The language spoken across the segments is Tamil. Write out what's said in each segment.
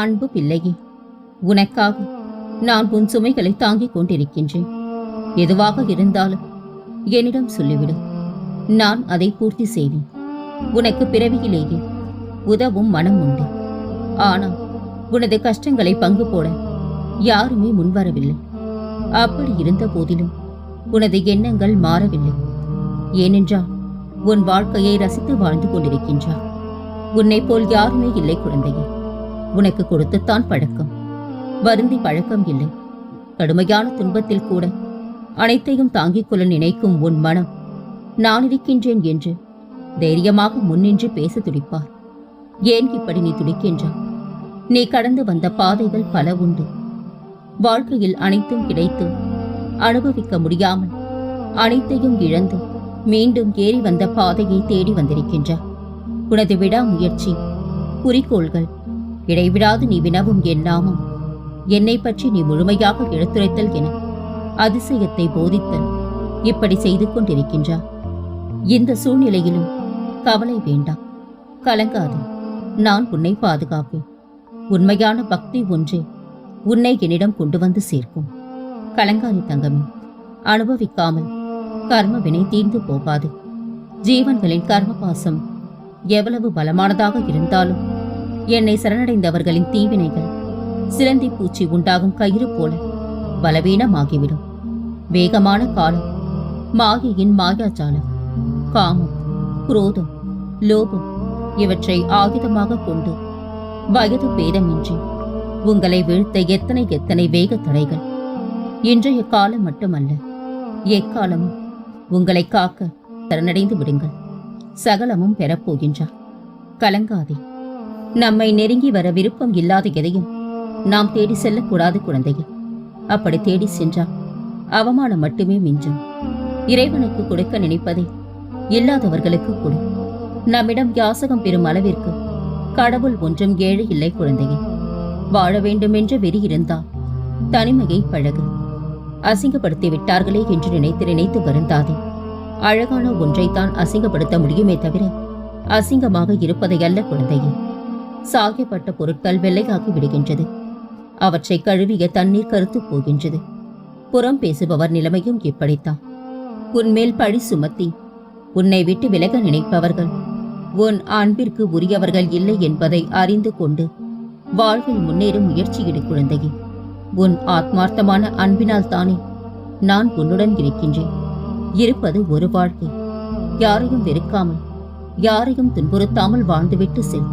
அன்பு பிள்ளையே உனக்காக நான் உன் சுமைகளை தாங்கிக் கொண்டிருக்கின்றேன். எதுவாக இருந்தாலும் என்னிடம் சொல்லிவிடு. நான் அதை பூர்த்தி செய்வேன் உனக்கு பிறவியிலேயே உதவும் மனம் உண்டு. ஆனால் உனது கஷ்டங்களை பங்கு போட யாருமே முன்வரவில்லை. அப்படி இருந்த போதிலும் உனது எண்ணங்கள் மாறவில்லை. ஏனென்றால் உன் வாழ்க்கையை ரசித்து வாழ்ந்து கொண்டிருக்கின்றார் உன்னைப் போல் யாருமே இல்லை குழந்தையே. உனக்கு கொடுத்துத்தான் பழக்கம். வருந்தி பழக்கம் இல்லை. கடுமையான துன்பத்தில் கூட அனைத்தையும் தாங்கிக் கொள்ள நினைக்கும் உன் மனம் நான் இருக்கின்றேன் என்று தைரியமாக முன்னின்று பேச துடிப்பார். ஏன் இப்படி நீ துடிக்கின்றாய்? நீ கடந்து வந்த பாதைகள் பல உண்டு. வாழ்க்கையில் அனைத்தும் கிடைத்து அனுபவிக்க முடியாமல் அனைத்தையும் இழந்து மீண்டும் ஏறி வந்த பாதையை தேடி வந்திருக்கின்றார் உனது விடாமுயற்சி குறிக்கோள்கள் இடைவிடாது நீ வினவும் என் நாமம். என்னை பற்றி நீ முழுமையாக எடுத்துரைத்தல் என அதிசயத்தை போதித்தல் இப்படி செய்து கொண்டிருக்கின்றார். இந்த சூழ்நிலையிலும் கவலை வேண்டாம். கலங்காது. நான் உன்னை பாதுகாப்பேன். உண்மையான பக்தி ஒன்றே உன்னை என்னிடம் கொண்டு வந்து சேர்க்கும். கலங்காதி தங்கமே. அனுபவிக்காமல் கர்ம வினை தீர்ந்து போகாது. ஜீவன்களின் கர்ம பாசம் எவ்வளவு பலமானதாக இருந்தாலும் என்னை சரணடைந்தவர்களின் தீவினைகள். சிலந்தி பூச்சி உண்டாகும் கயிறு போல பலவீனமாகிவிடும். வேகமான காலம் மாயையின் மாயாஜாலம் காமம் குரோதம் லோபம் இவற்றை ஆயுதமாக கொண்டு வயது பேதமின்றி உங்களை வீழ்த்த எத்தனை எத்தனை வேக தடைகள் இன்றைய காலம் மட்டுமல்ல எக்காலமும் உங்களை காக்க சரணடைந்து விடுங்கள். சகலமும் பெறப்போகின்றார் கலங்காதே. நம்மை நெருங்கி வர விருப்பம் இல்லாத எதையும் நாம் தேடி செல்லக்கூடாது குழந்தையே. அப்படி தேடி சென்றால் அவமானம் மட்டுமே மிஞ்சும். இறைவனுக்கு கொடுக்க நினைப்பதை இல்லாதவர்களுக்கு கொடு. நம்மிடம் யாசகம் பெறும் அளவிற்கு கடவுள் ஒன்றும் ஏழை இல்லை குழந்தையே. வாழ வேண்டுமென்ற வெறி இருந்தால் தனிமையை பழகு. அசிங்கப்படுத்தி விட்டார்களே என்று நினைத்து நினைத்து வருந்தாதே. அழகான ஒன்றைத்தான் அசிங்கப்படுத்த முடியுமே தவிர அசிங்கமாக இருப்பதை அல்ல குழந்தையே. சாகியப்பட்ட பொருட்கள் வெள்ளையாகி விடுகின்றது. அவற்றை கழுவிய தண்ணீர் கருத்து போகின்றது. புறம் பேசுபவர் நிலைமையும் இப்படித்தான். உன்மேல் பழி சுமத்தி உன்னை விட்டு விலக நினைப்பவர்கள் உன் அன்பிற்கு உரியவர்கள் இல்லை என்பதை அறிந்து கொண்டு வாழ்வில் முன்னேறும் முயற்சியிடு குழந்தையே. உன் ஆத்மார்த்தமான அன்பினால் தானே நான் உன்னுடன் இருக்கின்றேன். இருப்பது ஒரு வாழ்க்கை. யாரையும் வெறுக்காமல் யாரையும் துன்புறுத்தாமல் வாழ்ந்துவிட்டு செல்.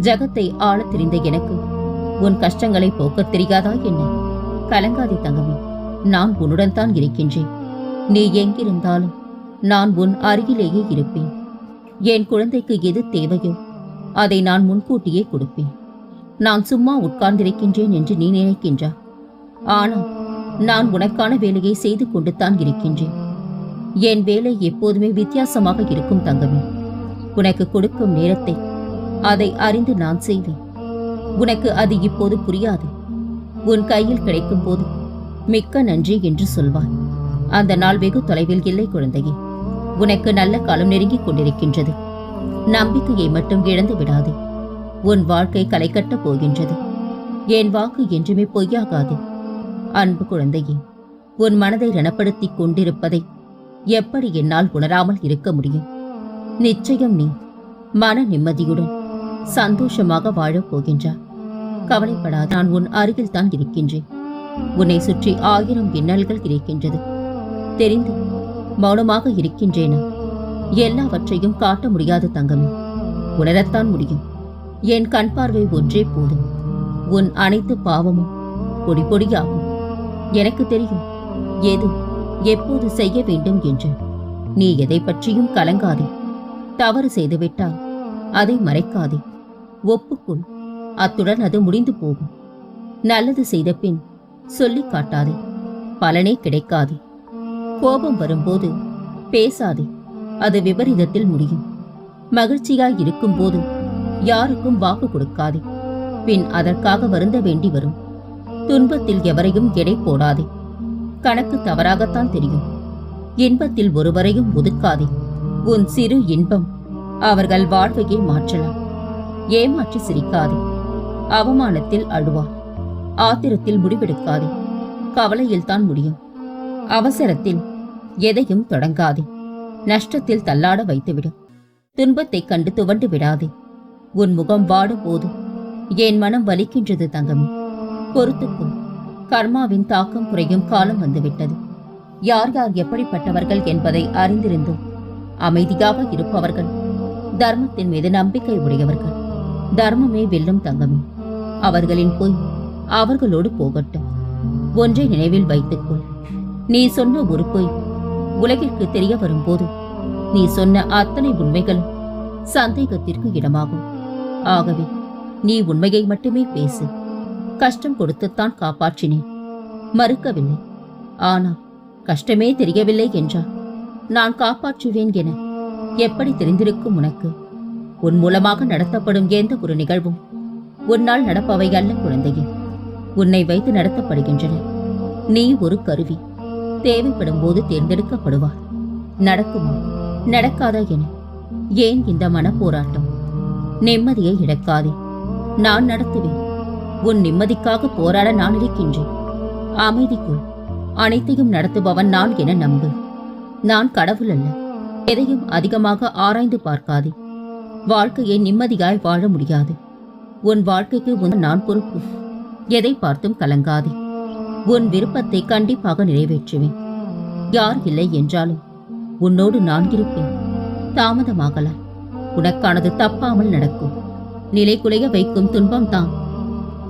ஜகத்தை ஆளத் தெரிந்த எனக்கு உன் கஷ்டங்களை போக்கத் தெரியாதா என்ன? கலங்காதே தங்கமே நான் உன்னுடன் தான் இருக்கின்றேன். நீ எங்கிருந்தாலும் நான் உன் அருகிலேயே இருப்பேன். என் குழந்தைக்கு எது தேவையோ அதை நான் முன்கூட்டியே கொடுப்பேன். நான் சும்மா உட்கார்ந்திருக்கின்றேன் என்று நீ நினைக்கின்றா? ஆனால் நான் உனக்கான வேலையை செய்து கொண்டு தான் இருக்கின்றேன். என் வேலை எப்போதுமே வித்தியாசமாக இருக்கும் தங்கமே. உனக்கு கொடுக்கும் நேரத்தை அதை அறிந்து நான் செய்வேன். உனக்கு அது இப்போது புரியாது. உன் கையில் கிடைக்கும் போது மிக்க நன்றி என்று சொல்வாய். அந்த நாள் வெகு தொலைவில் இல்லை குழந்தையே. உனக்கு நல்ல காலம் நெருங்கிக் கொண்டிருக்கின்றது. நம்பிக்கையை மட்டும் இழந்து விடாதே. உன் வாழ்க்கை களை கட்டப் போகின்றது. என் வாக்கு என்றுமே பொய்யாகாது. அன்பு குழந்தையே உன் மனதை ரணப்படுத்திக் கொண்டிருப்பதை எப்படி என்னால் உணராமல் இருக்க முடியும்? நிச்சயம் நீ மன நிம்மதியுடன் சந்தோஷமாக வாழப் போகின்றாய் கவலைப்படாது நான் உன் அருகில் தான் இருக்கின்றேன். உன்னை சுற்றி ஆயிரம் இன்னல்கள் இருக்கின்றது தெரிந்து மௌனமாக இருக்கின்றேனா? எல்லாவற்றையும் காட்ட முடியாது தங்கமே உணரத்தான் முடியும். என் கண் பார்வை ஒன்றே போதும். உன் அனைத்து பாவமும் பொடி பொடியாகும். எனக்கு தெரியும் எது எப்போது செய்ய வேண்டும் என்று. நீ எதை பற்றியும் கலங்காதே. தவறு செய்துவிட்டால் அதை மறைக்காதே. ஒப்புக்கொள். அத்துடன் அது முடிந்து போகும். நல்லது செய்த பின் சொல்லிக் காட்டாதே. பலனே கிடைக்காது. கோபம் வரும்போது பேசாதே. அது விபரீதத்தில் முடியும். மகிழ்ச்சியாய் இருக்கும்போது யாருக்கும் வாக்கு கொடுக்காதே. பின் அதற்காக வருந்த வேண்டி வரும். துன்பத்தில் எவரையும் எடை போடாதே. கணக்கு தவறாகத்தான் தெரியும். இன்பத்தில் ஒருவரையும் ஒதுக்காதே. உன் சிறு இன்பம் அவர்கள் வாழ்வையே மாற்றலாம். ஏமாற்றி சிரிக்காதே. அவமானத்தில் அழுவார் ஆத்திரத்தில் முடிவெடுக்காதே. கவலையில் தான் முடியும். அவசரத்தில் எதையும் தொடங்காதே. நஷ்டத்தில் தள்ளாட வைத்துவிடும் துன்பத்தைக் கண்டு துவண்டு விடாதே. உன் முகம் வாடும் போது என் மனம் வலிக்கின்றது தங்கமே. பொறுத்துக்கும் கர்மாவின் தாக்கம் குறையும் காலம் வந்துவிட்டது. யார் யார் எப்படிப்பட்டவர்கள் என்பதை அறிந்திருந்தும் அமைதியாக இருப்பவர்கள் தர்மத்தின் மீது நம்பிக்கை உடையவர்கள். தர்மமே வெல்லும் தங்கமே. அவர்களின் பொய் அவர்களோடு போகட்டும். ஒன்றை நினைவில் வைத்துக்கொள். நீ சொன்ன ஒரு பொய் உலகிற்கு தெரிய வரும்போது நீ சொன்ன அத்தனை உண்மைகளும் சந்தேகத்திற்கு இடமாகும். ஆகவே நீ உண்மையை மட்டுமே பேசு. கஷ்டம் கொடுத்துத்தான் காப்பாற்றினேன். மறுக்கவில்லை. ஆனால் கஷ்டமே தெரியவில்லை என்றால் நான் காப்பாற்றுவேன் என எப்படி தெரிந்திருக்கும் உனக்கு? உன் மூலமாக நடத்தப்படும் எந்த ஒரு நிகழ்வும் உன்னால் நடப்பவை அல்ல குழந்தையே. உன்னை வைத்து நடத்தப்படுகின்றன. நீ ஒரு கருவி. தேவைப்படும் போது தேர்ந்தெடுக்கப்படுவார் நடக்குமா? நடக்காதா என. ஏன் இந்த மனப்போராட்டம்? நிம்மதியை இழக்காதே. நான் நடத்துவேன். உன் நிம்மதிக்காக போராட நான் இருக்கின்றேன். அமைதிக்குள். அனைத்தையும் நடத்துபவன் நான் என நம்பு. நான் கடவுள் அல்ல. எதையும் அதிகமாக ஆராய்ந்து பார்க்காதே. வாழ்க்கையை நிம்மதியாய் வாழ முடியாது. உன் வாழ்க்கைக்கு உன் நான் பொறுப்பு. எதை பார்த்தும் கலங்காதே. உன் விருப்பத்தை கண்டிப்பாக நிறைவேற்றுவேன். யார் இல்லை என்றாலும் உன்னோடு நான் இருப்பேன். தாமதமாகலாம். உனக்கானது தப்பாமல் நடக்கும். நிலை குலைய வைக்கும் துன்பம் தான்.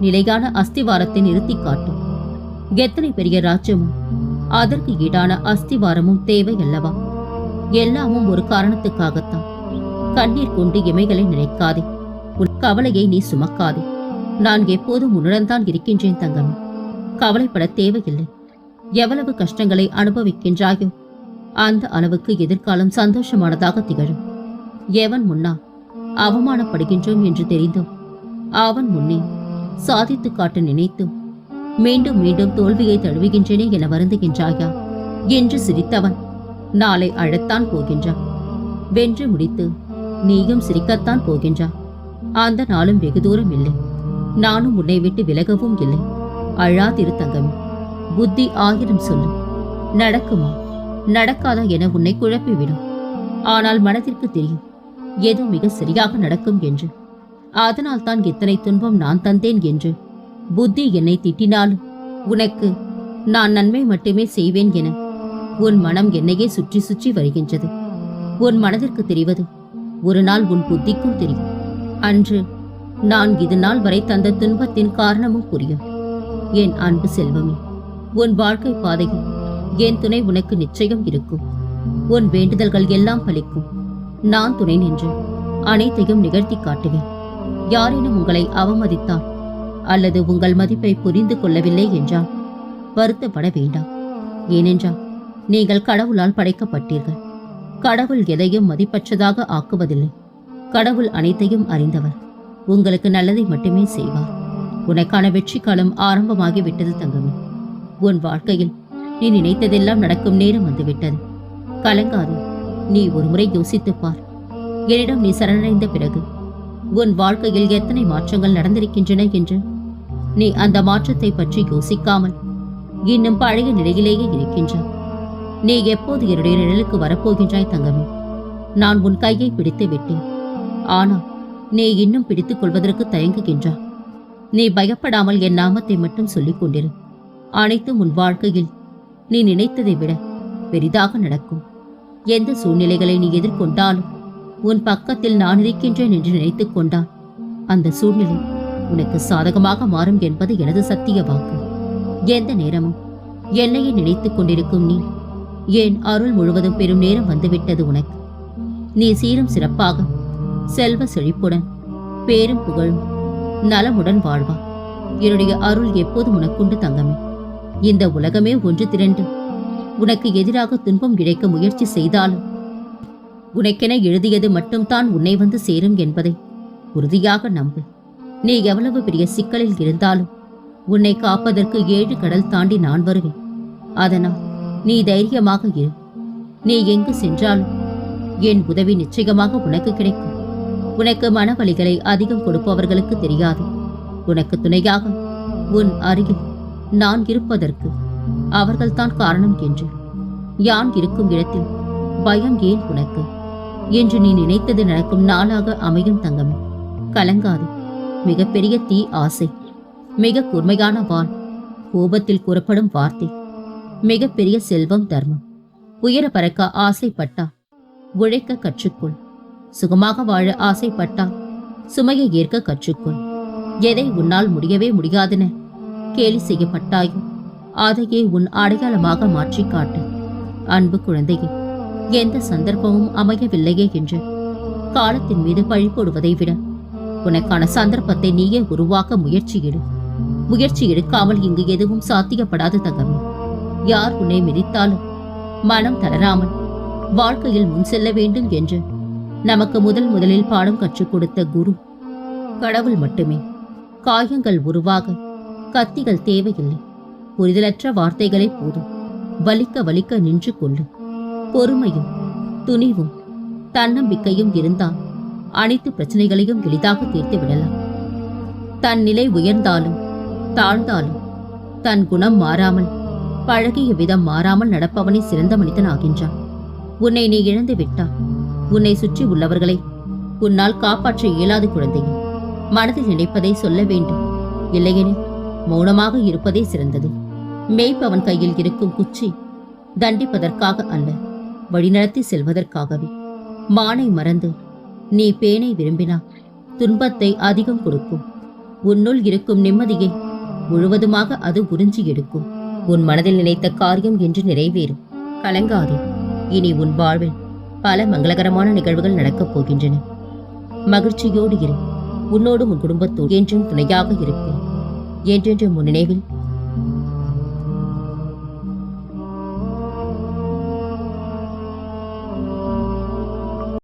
நிலையான அஸ்திவாரத்தை நிறுத்தி காட்டும். எத்தனை பெரிய ராஜ்யமும் அதற்கு ஈடான அஸ்திவாரமும் தேவை அல்லவா? எல்லாமும் ஒரு காரணத்துக்காகத்தான். கண்ணீர் கொண்டு இமைகளை நினைக்காதே. உன் கவலையை நீ சுமக்காதே. நான் எப்போதும் உன்னுடன் தான் இருக்கின்றேன் தங்கம். கவலைப்பட தேவையில்லை. எவ்வளவு கஷ்டங்களை அனுபவிக்கின்றாயோ அந்த அளவுக்கு எதிர்காலம் சந்தோஷமானதாக திகழும். எவன் முன்னா அவமானப்படுகின்றோம் என்று தெரிந்தும் அவன் முன்னே சாதித்து காட்ட நினைத்தும் மீண்டும் மீண்டும் தோல்வியை தழுவுகின்றேனே என வருந்துகின்றாயா? என்று சிரித்தவன் நாளை அழத்தான் போகின்றான். வென்று முடித்து நீயும் சிரிக்கத்தான் போகின்றா. அந்த நாளும் வெகு தூரம் இல்லை. நானும் உன்னை விட்டு விலகவும் இல்லை. அழாதிரு தங்கமே புத்தி ஆயிரம் சொல்லும் நடக்குமா? நடக்காதா என உன்னை குழப்பிவிடும். ஆனால் மனதிற்கு தெரியும் எது மிக சரியாக நடக்கும் என்று. அதனால் தான் இத்தனை துன்பம் நான் தந்தேன் என்று. புத்தி என்னை திட்டினாலும் உனக்கு நான் நன்மை மட்டுமே செய்வேன் என உன் மனம் என்னையே சுற்றி சுற்றி வருகின்றது. உன் மனதிற்கு தெரிவது ஒரு நாள் உன் புத்திக்கும் தெரியும். அன்று நான் இது நாள் வரை தந்த துன்பத்தின் காரணமும் புரியும். என் அன்பு செல்வமே உன் வாழ்க்கை பாதையில் என் துணை உனக்கு நிச்சயம் இருக்கும். உன் வேண்டுதல்கள் எல்லாம் பலிக்கும். நான் துணை நின்று அனைத்தையும் நிகழ்த்தி காட்டுவேன். யாரேனும் உங்களை அவமதித்தால் அல்லது உங்கள் மதிப்பை புரிந்து கொள்ளவில்லை என்றால் வருத்தப்பட வேண்டாம். ஏனென்றால் நீங்கள் கடவுளால் படைக்கப்பட்டீர்கள். கடவுள் எதையும் மதிப்பற்றதாக ஆக்குவதில்லை. கடவுள் அனைத்தையும் அறிந்தவர். உங்களுக்கு நல்லதை மட்டுமே செய்வார். உனக்கான வெற்றி காலம் ஆரம்பமாகி விட்டது தங்கமே. உன் வாழ்க்கையில் நீ நினைத்ததெல்லாம் நடக்கும் நேரம் வந்துவிட்டது. கலங்காது. நீ ஒருமுறை யோசித்துப் பார். என்னிடம் நீ சரணடைந்த பிறகு உன் வாழ்க்கையில் எத்தனை மாற்றங்கள் நடந்திருக்கின்றன என்று நீ அந்த மாற்றத்தை பற்றி யோசிக்காமல் இன்னும் பழைய நிலையிலேயே இருக்கின்றாய். நீ எப்போது என்னுடைய நிழலுக்கு வரப்போகின்றாய் தங்கமே? நான் உன் கையை பிடித்து விட்டேன். ஆனால் நீ இன்னும் பிடித்துக் கொள்வதற்கு தயங்குகின்றாய் நீ பயப்படாமல் என் நாமத்தை மட்டும் சொல்லிக் கொண்டிரு. அனைத்தும் உன் வாழ்க்கையில் நீ நினைத்ததை விட பெரிதாக நடக்கும். எந்த சூழ்நிலைகளை நீ எதிர்கொண்டாலும் உன் பக்கத்தில் நான் இருக்கின்றேன் என்று நினைத்துக் கொண்டால் அந்த சூழ்நிலை உனக்கு சாதகமாக மாறும் என்பது எனது சத்திய வாக்கு. எந்த நேரமும் என்னையே நினைத்துக் கொண்டிருக்கும் நீ ஏன் அருள் முழுவதும் பெரும் நேரம் வந்துவிட்டது உனக்கு? நீ சீரும் சிறப்பாக செல்வ செழிப்புடன் பேரும் புகழும் நலமுடன் வாழ்வா. என்னுடைய அருள் எப்போதும் உனக்குண்டு தங்கமே. இந்த உலகமே ஒன்று திரண்டு உனக்கு எதிராக துன்பம் இழைக்க முயற்சி செய்தாலும் உனக்கென எழுதியது மட்டும்தான் உன்னை வந்து சேரும் என்பதை உறுதியாக நம்பு. நீ எவ்வளவு பெரிய சிக்கலில் இருந்தாலும் உன்னை காப்பதற்கு ஏழு கடல் தாண்டி நான் வருவேன். அதனால் நீ தைரியமாக இரு. நீ எங்கு சென்றாலும் என் உதவி நிச்சயமாக உனக்கு கிடைக்கும். உனக்கு மனவழிகளை அதிகம் கொடுப்பவர்களுக்கு தெரியாது. உனக்கு துணையாக உன் அருகில் நான் இருப்பதற்கு அவர்கள்தான் காரணம் என்று. யான் இருக்கும் இடத்தில் பயம் ஏன் உனக்கு? என்று நீ நினைத்தது நடக்கும் நாளாக அமையும் தங்கமே. கலங்காது. மிகப்பெரிய தீ ஆசை. மிக கூர்மையான வான் கோபத்தில் கூறப்படும் வார்த்தை. மிகப்பெரிய செல்வம் தர்மம். உயர பறக்க ஆசைப்பட்டா உழைக்க கற்றுக்கொள். சுகமாக வாழ ஆசைப்பட்டா சுமையை ஏற்க கற்றுக்கொள். எதை உன்னால் முடியவே முடியாதென கேலி செய்யப்பட்டாயோ அதையே உன் அடையாளமாக மாற்றிக் காட்டு. அன்பு குழந்தையே எந்த சந்தர்ப்பமும் அமையவில்லையே என்று காலத்தின் மீது பழி போடுவதை விட உனக்கான சந்தர்ப்பத்தை நீயே உருவாக்க முயற்சியிடு முயற்சி எடுக்காமல் இங்கு எதுவும் சாத்தியப்படாது தகவல். யார் உன்னை மிதித்தாலும்? மனம் தளராமல் வாழ்க்கையில் முன் செல்ல வேண்டும் என்று நமக்கு முதல் முதலில் பாடம் கற்றுக் கொடுத்த குரு. கடவுள் மட்டுமே. காயங்கள் உருவாக கத்திகள் தேவையில்லை. புரிதலற்ற வார்த்தைகளே போதும். வலிக்க வலிக்க நின்று கொள்ளும் பொறுமையும் துணிவும் தன்னம்பிக்கையும் இருந்தால் அனைத்து பிரச்சனைகளையும் எளிதாக தீர்த்து விடலாம். தன் நிலை உயர்ந்தாலும் தாழ்ந்தாலும் தன் குணம் மாறாமல் பழகிய விதம் மாறாமல் நடப்பவனே சிறந்த மனிதன் ஆகின்றான் உன்னை நீ இழந்து விட்டால் உன்னை சுற்றி உள்ளவர்களை உன்னால் காப்பாற்ற இயலாது குழந்தை. மனதில் நினைப்பதை சொல்ல வேண்டும். இல்லையெனில் மௌனமாக இருப்பதே சிறந்தது. மேய்ப்பவன் கையில் இருக்கும் குச்சி தண்டிப்பதற்காக அல்ல வழிநடத்தி செல்வதற்காகவே. மானை மறந்து நீ பேனை விரும்பினா துன்பத்தை அதிகம் கொடுக்கும். உன்னுள் இருக்கும் நிம்மதியை முழுவதுமாக அது உறிஞ்சி எடுக்கும். உன் மனதில் நினைத்த காரியம் என்று நிறைவேறும். கலங்காதே. இனி உன் வாழ்வில் பல மங்களகரமான நிகழ்வுகள் நடக்கப் போகின்றன. மகிழ்ச்சியோடு இரு. உன்னோடும் உன் குடும்பத்தோடு என்றும் துணையாக இருப்பேன் என்றென்றும் உன் நினைவில்